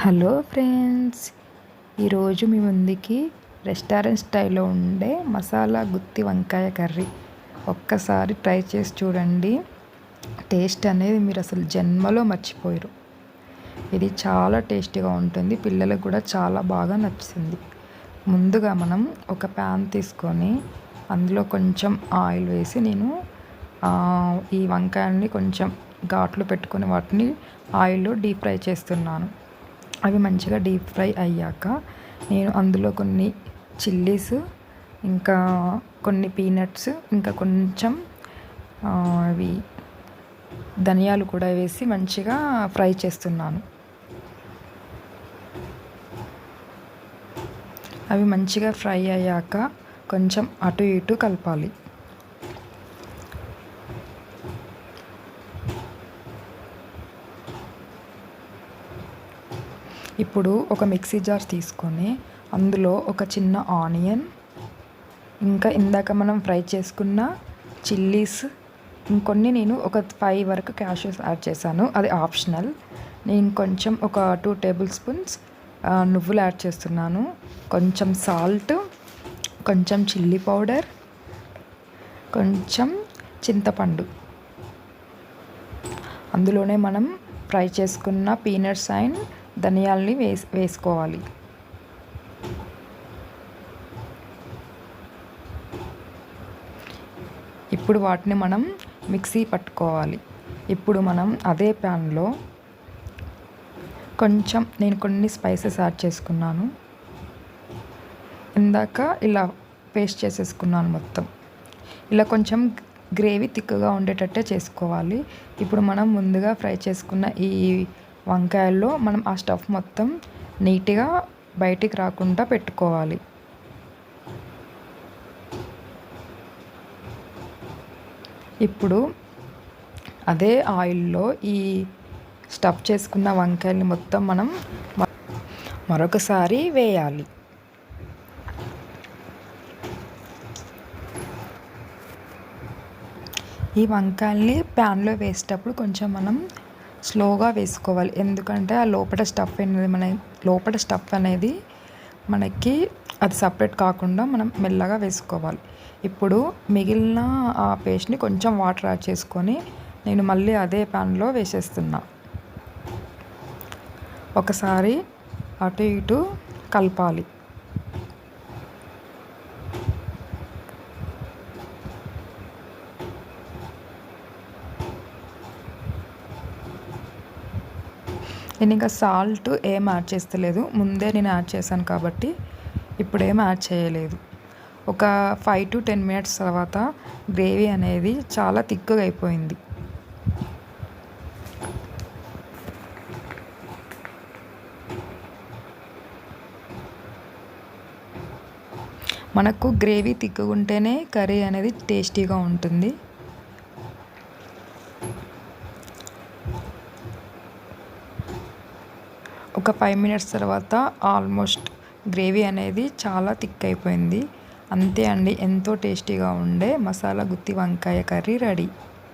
Hello friends ఈరోజు మీ ముందుకి restaurant స్టైల్లో ఉండే మసాలా గుత్తి వంకాయ కర్రీ. ఒక్కసారి ట్రై చేసి చూడండి. టేస్ట్ అనేది మీరు అసలు జన్మలో మర్చిపోయారు. ఇది చాలా టేస్టీగా ఉంటుంది. పిల్లలకు కూడా చాలా బాగా నచ్చుతుంది ముందుగా మనం ఒక ప్యాన్ తీసుకొని అందులో కొంచెం ఆయిల్ వేసి నేను ఈ వంకాయల్ని కొంచెం ఘాట్లు పెట్టుకొని వాటిని ఆయిల్లో డీప్ ఫ్రై చేస్తున్నాను. అవి మంచిగా డీప్ ఫ్రై అయ్యాక నేను అందులో కొన్ని చిల్లీస్ ఇంకా కొన్ని పీనట్స్ ఇంకా కొంచెం అవి ధనియాలు కూడా వేసి మంచిగా ఫ్రై చేస్తున్నాను. అవి మంచిగా ఫ్రై అయ్యాక కొంచెం అటు ఇటు కలపాలి. ఇప్పుడు ఒక మిక్సీ జార్ తీసుకొని అందులో ఒక చిన్న ఆనియన్ ఇంకా ఇందాక మనం ఫ్రై చేసుకున్న చిల్లీస్ ఇంకొన్ని నేను ఒక ఫైవ్ వరకు క్యాషెస్ యాడ్ చేశాను. అది ఆప్షనల్. నేను కొంచెం ఒక టూ టేబుల్ స్పూన్స్ నువ్వులు యాడ్ చేస్తున్నాను. కొంచెం సాల్ట్ కొంచెం చిల్లీ పౌడర్ కొంచెం చింతపండు. అందులోనే మనం ఫ్రై చేసుకున్న పీనట్స్ అండ్ ధనియాల్ని వేసి వేసుకోవాలి. ఇప్పుడు వాటిని మనం మిక్సీ పట్టుకోవాలి. ఇప్పుడు మనం అదే ప్యాన్లో కొంచెం నేను కొన్ని స్పైసెస్ యాడ్ చేసుకున్నాను. ఇందాక ఇలా పేస్ట్ చేసేసుకున్నాను మొత్తం. ఇలా కొంచెం గ్రేవీ తిక్కుగా ఉండేటట్టే చేసుకోవాలి. ఇప్పుడు మనం ముందుగా ఫ్రై చేసుకున్న ఈ వంకాయల్లో మనం ఆ స్టఫ్ మొత్తం నీట్గా బయటికి రాకుండా పెట్టుకోవాలి. ఇప్పుడు అదే ఆయిల్లో ఈ స్టఫ్ చేసుకున్న వంకాయల్ని మొత్తం మనం మరొకసారి వేయాలి. ఈ వంకాయల్ని ప్యాన్లో వేసేటప్పుడు కొంచెం మనం స్లోగా వేసుకోవాలి. ఎందుకంటే ఆ లోపల స్టఫ్ అనేది మన లోపల స్టఫ్ అనేది మనకి అది సపరేట్ కాకుండా మనం మెల్లగా వేసుకోవాలి. ఇప్పుడు మిగిలిన ఆ పేస్ట్ని కొంచెం వాటర్ యాడ్ చేసుకొని నేను మళ్ళీ అదే ప్యాన్లో వేసేస్తున్నా. ఒకసారి అటు ఇటు కలపాలి. నేను ఇంకా సాల్ట్ ఏం యాడ్ చేస్తలేదు. ముందే నేను యాడ్ చేశాను కాబట్టి ఇప్పుడు ఏం యాడ్ చేయలేదు. ఒక ఫైవ్ టు టెన్ మినిట్స్ తర్వాత గ్రేవీ అనేది చాలా థిక్గా అయిపోయింది. మనకు గ్రేవీ తిక్కుగా ఉంటేనే కర్రీ అనేది టేస్టీగా ఉంటుంది. ఒక ఫైవ్ మినిట్స్ తర్వాత ఆల్మోస్ట్ గ్రేవీ అనేది చాలా థిక్ అయిపోయింది. అంతే అండి ఎంతో టేస్టీగా ఉండే మసాలా గుత్తి వంకాయ కర్రీ రెడీ.